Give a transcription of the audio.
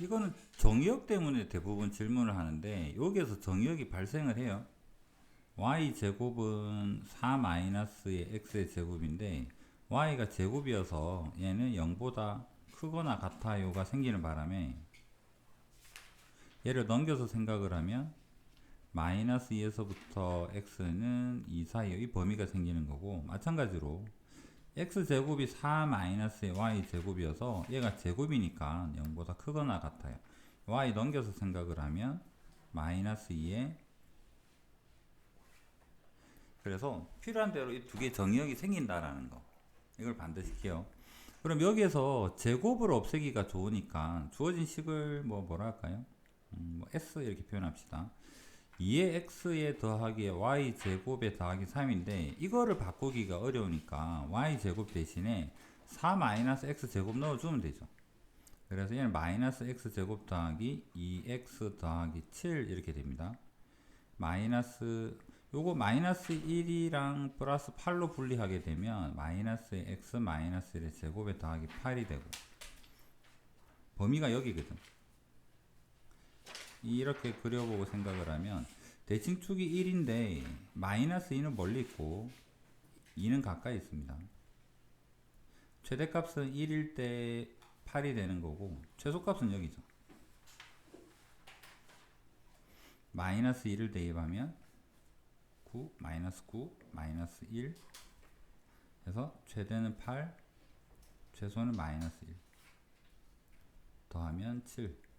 이거는 정의역 때문에 대부분 질문을 하는데 여기에서 정의역이 발생을 해요. y 제곱은 4 마이너스의 x의 제곱인데 y가 제곱이어서 얘는 0보다 크거나 같아요가 생기는 바람에 얘를 넘겨서 생각을 하면 마이너스 2에서부터 x는 2 사이에 이 범위가 생기는 거고 마찬가지로 x 제곱이 4 마이너스의 y 제곱이어서 얘가 제곱이니까 0보다 크거나 같아요. y 넘겨서 생각을 하면 마이너스 2에 그래서 필요한 대로 이 두개 정의역이 생긴다라는 거 이걸 반드시 기억. 그럼 여기에서 제곱을 없애기가 좋으니까 주어진 식을 뭐 뭐라 할까요? 음, 뭐 s 이렇게 표현합시다. 2의 x에 더하기에 y 제곱에 더하기 3인데 이거를 바꾸기가 어려우니까 y 제곱 대신에 4 마이너스 x 제곱 넣어주면 되죠. 그래서 얘는 마이너스 x 제곱 더하기 2x 더하기 7 이렇게 됩니다. 마이너스 요거 마이너스 1이랑 플러스 8로 분리하게 되면 마이너스 x 마이너스 1의 제곱에 더하기 8이 되고 범위가 여기거든. 이렇게 그려보고 생각을 하면 대칭 축이 1인데 마이너스 2는 멀리 있고 2는 가까이 있습니다. 최대값은 1일 때 8이 되는 거고 최소값은 여기죠. 마이너스 1을 대입하면 9, 마이너스 9, 마이너스 1 해서 최대는 8, 최소는 마이너스 1 더하면 7